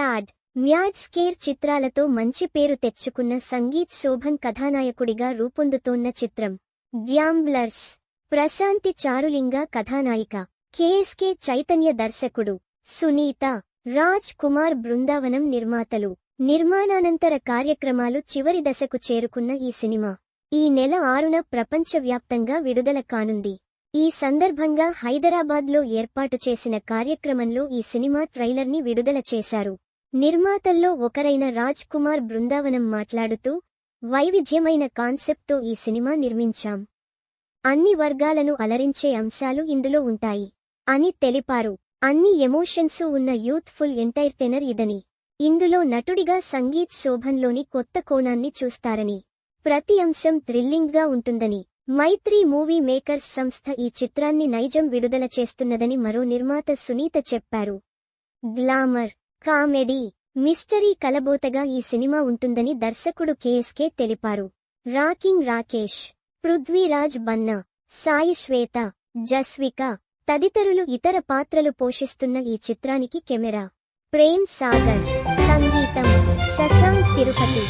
Mad mad scare చిత్రాలతో మంచి పేరు తెచ్చుకున్న సంగీత్ శోభన్ కథానాయకుడిగా రూపొందుతోన్న చిత్రం. గ్యాంబ్లర్స్. ప్రశాంతి చారులింగ కథానాయిక. కేఎస్కే చైతన్య దర్శకుడు. సునీత. రాజ్ కుమార్ బృందావనం నిర్మాతలు. నిర్మాణానంతర కార్యక్రమాలు చివరి దశకు చేరుకున్న ఈ సినిమా. ఈ నెల ఆరున ప్రపంచవ్యాప్తంగా విడుదల కానుంది. ఈ సందర్భంగా హైదరాబాద్లో ఏర్పాటు చేసిన కార్యక్రమంలో ఈ సినిమా ట్రైలర్ని విడుదల చేశారు. నిర్మాతల్లో ఒకరైన రాజ్ కుమార్ బృందావనం మాట్లాడుతూ వైవిధ్యమైన కాన్సెప్ట్తో ఈ సినిమా నిర్మించాం. అన్ని వర్గాలను అలరించే అంశాలు ఇందులో ఉంటాయి. అని తెలిపారు. అన్ని ఎమోషన్సు ఉన్న యూత్ఫుల్ ఎంటర్టైనర్ ఇదని. ఇందులో నటుడిగా సంగీత్ శోభన్లోని కొత్త కోణాన్ని చూస్తారని. ప్రతి అంశం థ్రిల్లింగ్గా ఉంటుందని. మైత్రి మూవీ మేకర్స్ సంస్థ ఈ చిత్రాన్ని నైజం విడుదల చేస్తున్నదని మరో నిర్మాత సునీత చెప్పారు. గ్లామర్. కామెడీ మిస్టరీ కలబోతగా ఈ సినిమా ఉంటుందని దర్శకుడు కేఎస్కే తెలిపారు. రాకింగ్ రాకేష్ పృథ్వీరాజ్ బన్నా సాయి శ్వేత జస్విక తదితరులు ఇతర పాత్రలు పోషిస్తున్న ఈ చిత్రానికి కెమెరా. ప్రేమ్ సాగర్ సంగీతం శశాంక్ తిరుపతి.